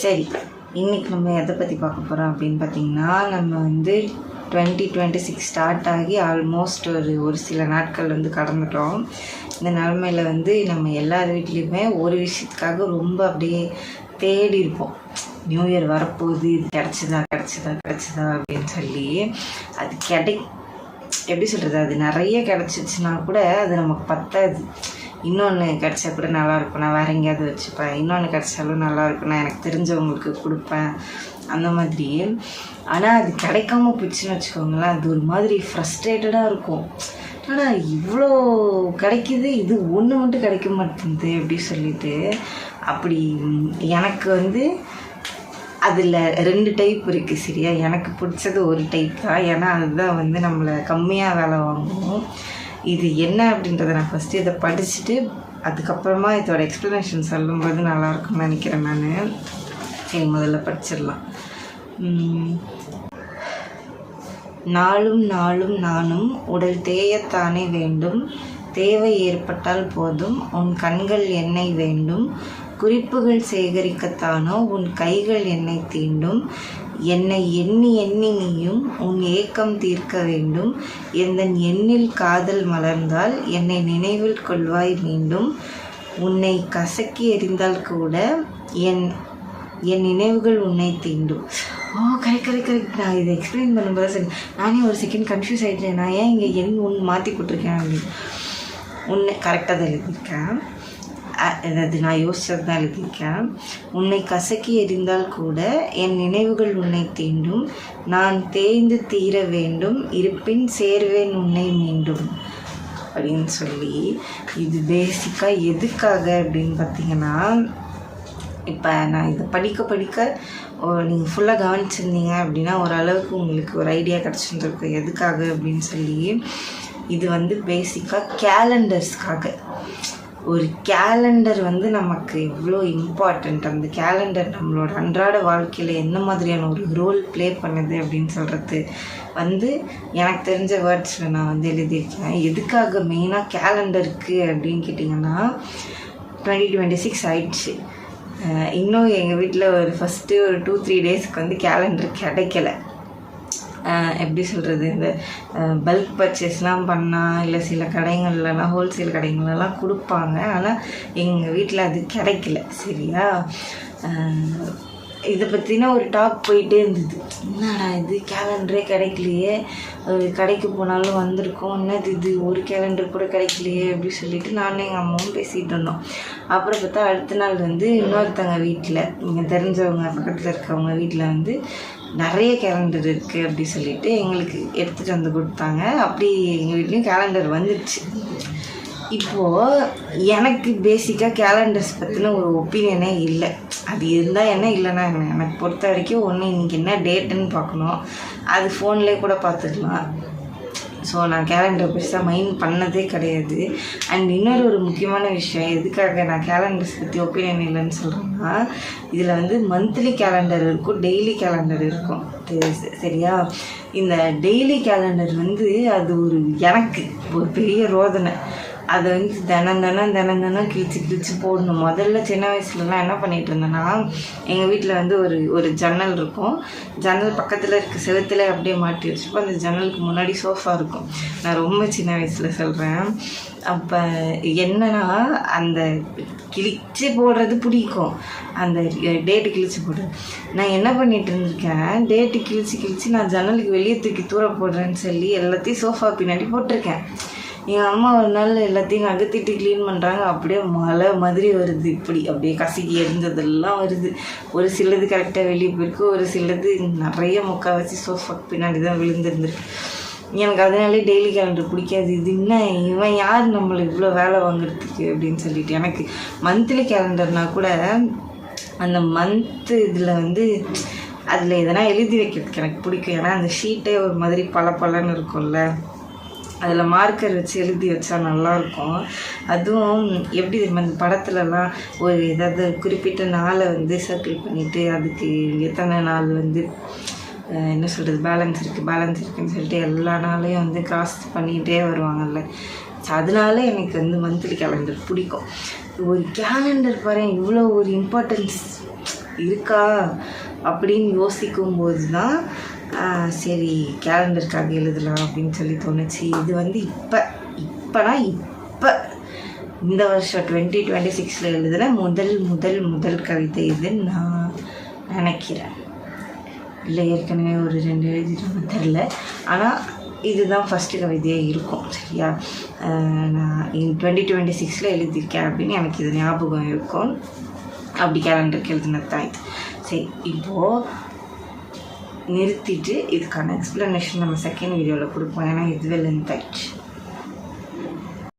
சரி இன்றைக்கி நம்ம எதை பற்றி பார்க்க போகிறோம் அப்படின்னு பார்த்தீங்கன்னா நம்ம வந்து டுவெண்ட்டி டுவெண்ட்டி சிக்ஸ் ஸ்டார்ட் ஆகி ஆல்மோஸ்ட் ஒரு ஒரு சில நாட்கள் வந்து கடந்துட்டோம். இந்த நிலமையில வந்து நம்ம எல்லார் வீட்லேயுமே ஒரு விஷயத்துக்காக ரொம்ப அப்படியே தேடி இருப்போம். நியூ இயர் வரப்போகுது இது கிடச்சிதா கிடச்சிதா கிடச்சிதா அப்படின்னு சொல்லி அது கிடை எப்படி சொல்கிறது அது நிறைய கிடச்சிச்சுன்னா கூட அது நமக்கு பத்தாது. இன்னொன்று கிடச்சா கூட நல்லா இருக்கும். நான் வேறு எங்கேயாவது வச்சுப்பேன். இன்னொன்று கிடச்சாலும் நல்லா இருக்கும். நான் எனக்கு தெரிஞ்சவங்களுக்கு கொடுப்பேன். அந்த மாதிரி ஆனால் அது கிடைக்காம போச்சுன்னு வச்சுக்கோங்களேன். அது ஒரு மாதிரி ஃப்ரஸ்ட்ரேட்டடாக இருக்கும். ஆனால் இவ்வளோ கிடைக்குது. இது ஒன்று மட்டும் கிடைக்க மாட்டேங்குது அப்படி சொல்லிட்டு. அப்படி எனக்கு வந்து அதில் ரெண்டு டைப் இருக்குது சரியா? எனக்கு பிடிச்சது ஒரு டைப் தான். ஏன்னா அதுதான் வந்து நம்மளை கம்மியாக வேலை வாங்குவோம் இது என்ன அப்படின்றத நான் ஃபஸ்ட்டு இதை படிச்சுட்டு அதுக்கப்புறமா இதோட எக்ஸ்ப்ளனேஷன் சொல்லும்போது நல்லாயிருக்கும்னு நினைக்கிறேன் நான். சரி முதல்ல படிச்சிடலாம். நாளும் நாளும் நானும் உடல் தேயத்தானே வேண்டும். தேவை ஏற்பட்டால் போதும். உன் கண்கள் என்னை வேண்டும். குறிப்புகள் சேகரிக்கத்தானோ உன் கைகள் என்னை தீண்டும். என்னை எண்ணி எண்ணி நீயும் உன் ஏக்கம் தீர்க்க வேண்டும். எந்தன் எண்ணில் காதல் மலர்ந்தால் என்னை நினைவில் கொள்வாய் மீண்டும். உன்னை கசக்கி எறிந்தால் கூட என் என் நினைவுகள் உன்னை தீண்டும். ஓ கரெக்ட் கரெக்ட் கரெக்ட் நான் இதை எக்ஸ்பிளைன் பண்ணும்போது சரி நானே ஒரு செகண்ட் கன்ஃபியூஸ் ஆகிட்டேன் நான் ஏன் இங்கே எண் ஒன்று மாற்றி கொடுத்துருக்கேன் அப்படின்னு. உன்னை கரெக்டாக தான் எழுதியிருக்கேன். அதாவது நான் யோசிச்சது தான் எழுதியிருக்கேன் உன்னை கசக்கி எறிந்தால் கூட என் நினைவுகள் உன்னை தீண்டும். நான் தேய்ந்து தீர வேண்டும். இருப்பின் சேர்வேன் உன்னை மீண்டும். அப்படின்னு சொல்லி இது பேசிக்காக எதுக்காக அப்படின்னு பார்த்தீங்கன்னா இப்போ நான் இதை படிக்க படிக்க நீங்கள் ஃபுல்லாக கவனிச்சிருந்தீங்க அப்படின்னா ஓரளவுக்கு உங்களுக்கு ஒரு ஐடியா கிடச்சிருந்துருக்கு எதுக்காக அப்படின்னு சொல்லி இது வந்து பேசிக்காக கேலண்டர்ஸ்க்காக ஒரு கேலண்டர் வந்து நமக்கு எவ்வளோ இம்பார்ட்டண்ட் அந்த கேலண்டர் நம்மளோட அன்றாட வாழ்க்கையில் என்ன மாதிரியான ஒரு ரோல் ப்ளே பண்ணுது அப்படின்னு சொல்கிறது வந்து எனக்கு தெரிஞ்ச வேர்ட்ஸில் நான் வந்து எழுதியிருக்கேன். எதுக்காக மெயினாக கேலண்டருக்கு அப்படின்னு கேட்டிங்கன்னா டுவெண்ட்டி டுவெண்ட்டி சிக்ஸ் ஆயிடுச்சு இன்னும் எங்கள் வீட்டில் ஒரு ஃபஸ்ட்டு ஒரு டூ த்ரீ டேஸ்க்கு வந்து கேலண்டர் கிடைக்கல. எப்படி சொல்கிறது இந்த பல்க் பர்ச்சேஸ்லாம் பண்ணால் இல்லை சில கடைகள்லலாம் ஹோல்சேல் கடைங்கள்லாம் கொடுப்பாங்க. ஆனால் எங்கள் வீட்டில் அது கிடைக்கல சரியா? இதை பற்றின ஒரு டாக் போயிட்டே இருந்தது. என்னடா இது கேலண்டரே கிடைக்கலையே. ஒரு கடைக்கு போனாலும் வந்திருக்கோம். என்னது இது ஒரு கேலண்டர் கூட கிடைக்கலையே அப்படி சொல்லிட்டு நானும் எங்கள் அம்மாவும் பேசிகிட்டு இருந்தோம். அப்புறம் பார்த்தா அடுத்த நாள் வந்து இன்னொருத்தவங்க வீட்டில் இங்கே தெரிஞ்சவங்க பக்கத்தில் இருக்கவங்க வீட்டில் வந்து நிறைய கேலண்டர் இருக்குது அப்படி சொல்லிட்டு எங்களுக்கு எடுத்துகிட்டு வந்து கொடுத்தாங்க. அப்படி எங்கள் வீட்லேயும் கேலண்டர் வந்துடுச்சு இப்போது எனக்கு பேசிக்காக கேலண்டர்ஸ் பற்றின ஒரு ஒப்பீனியனே இல்லை. அது இருந்தால் என்ன இல்லைன்னா என்ன? எனக்கு பொறுத்த வரைக்கும் ஒன்று இன்றைக்கி என்ன டேட்டுன்னு பார்க்கணும். அது ஃபோன்லேயே கூட பார்த்துக்கலாம். ஸோ நான் கேலண்டர் பெருசாக மைண்ட் பண்ணதே கிடையாது. அண்ட் இன்னொரு ஒரு முக்கியமான விஷயம் எதுக்காக நான் கேலண்டர்ஸ் பற்றி ஒப்பீனியன் இல்லைன்னு சொல்கிறேன்னா இதில் வந்து மந்த்லி கேலண்டர் இருக்கும் டெய்லி கேலண்டர் இருக்கும். சரியா? இந்த டெய்லி கேலண்டர் வந்து அது ஒரு எனக்கு ஒரு பெரிய ரோதனை. அதை வந்து தினம் தினம் தினம் தினம் கிழிச்சு கிழிச்சு போடணும். முதல்ல சின்ன வயசுலலாம் என்ன பண்ணிட்டு இருந்தேன்னா எங்கள் வீட்டில் வந்து ஒரு ஒரு ஜன்னல் இருக்கும். ஜன்னல் பக்கத்தில் இருக்க செவத்தில் அப்படியே மாட்டி வச்சுப்போம். அந்த ஜன்னலுக்கு முன்னாடி சோஃபா இருக்கும். நான் ரொம்ப சின்ன வயசில் சொல்கிறேன் அப்போ என்னன்னா அந்த கிழிச்சு போடுறது பிடிக்கும். அந்த டேட்டு கிழிச்சு போடுறது. நான் என்ன பண்ணிட்டு இருந்திருக்கேன் டேட்டு கிழிச்சு கிழிச்சு நான் ஜன்னலுக்கு வெளியே தூக்கி தூர போடுறேன்னு சொல்லி எல்லாத்தையும் சோஃபா பின்னாடி போட்டிருக்கேன். எங்கள் அம்மா ஒரு நாள் எல்லாத்தையும் அகத்திட்டு க்ளீன் பண்ணுறாங்க அப்படியே மழை மாதிரி வருது. இப்படி அப்படியே கசக்கி எரிஞ்சதெல்லாம் வருது. ஒரு சிலது கரெக்டாக வெளியே போயிருக்கு. ஒரு சிலது நிறைய முக்கால்வாசி சோஃபாக்கு பின்னாடி தான் விழுந்துருந்துருக்கு. எனக்கு அதனாலே டெய்லி கேலண்டர் பிடிக்காது. இது என்ன? இவன் யார் நம்மளை இவ்வளோ வேலை வாங்குறதுக்கு அப்படின்னு சொல்லிட்டு எனக்கு மந்த்லி கேலண்டர்னால் கூட அந்த மந்த்து இதில் வந்து அதில் எதனா எழுதி வைக்கிறதுக்கு எனக்கு பிடிக்கும். ஏன்னா அந்த ஷீட்டே ஒரு மாதிரி பல இருக்கும்ல. அதில் மார்க்கர் வச்சு எழுதி வச்சா நல்லாயிருக்கும். அதுவும் எப்படி தெரியுமா இந்த படத்துலலாம் ஒரு ஏதாவது குறிப்பிட்ட நாளை வந்து சர்க்கிள் பண்ணிவிட்டு அதுக்கு எத்தனை நாள் வந்து என்ன சொல்கிறது பேலன்ஸ் இருக்குது பேலன்ஸ் இருக்குதுன்னு சொல்லிட்டு எல்லா நாளையும் வந்து கிராஸ் பண்ணிகிட்டே வருவாங்கல்ல. ஸோ அதனால எனக்கு வந்து மந்த்லி கேலண்டர் பிடிக்கும். ஒரு கேலண்டர் பாரு இவ்வளோ ஒரு இம்பார்ட்டன்ஸ் இருக்கா? அப்படின்னு யோசிக்கும்போது தான் சரி கேலண்டருக்காக எழுதலாம் அப்படின்னு சொல்லி தோணுச்சு. இது வந்து இப்போ இப்போனா இப்போ. இந்த வருஷம் டுவெண்ட்டி டுவெண்ட்டி சிக்ஸில் எழுதின முதல் முதல் முதல் கவிதை இதுன்னு நான் நினைக்கிறேன். இல்லை ஏற்கனவே ஒரு ரெண்டு எழுதிட்டு தெரில. ஆனால் இதுதான் ஃபஸ்ட்டு கவிதையாக இருக்கும் சரியா? நான் நான் டுவெண்ட்டி டுவெண்ட்டி சிக்ஸில் எழுதியிருக்கேன் அப்படின்னு எனக்கு இது ஞாபகம் இருக்கும். அப்படி கேலண்டருக்கு எழுதினது தான் இது. சரி இப்போது நிறுத்திட்டு இதுக்கான எக்ஸ்ப்ளனேஷன் நம்ம செகண்ட் வீடியோவில் கொடுப்போம். ஏன்னா இதுவே லென்த் ஆயிடுச்சு.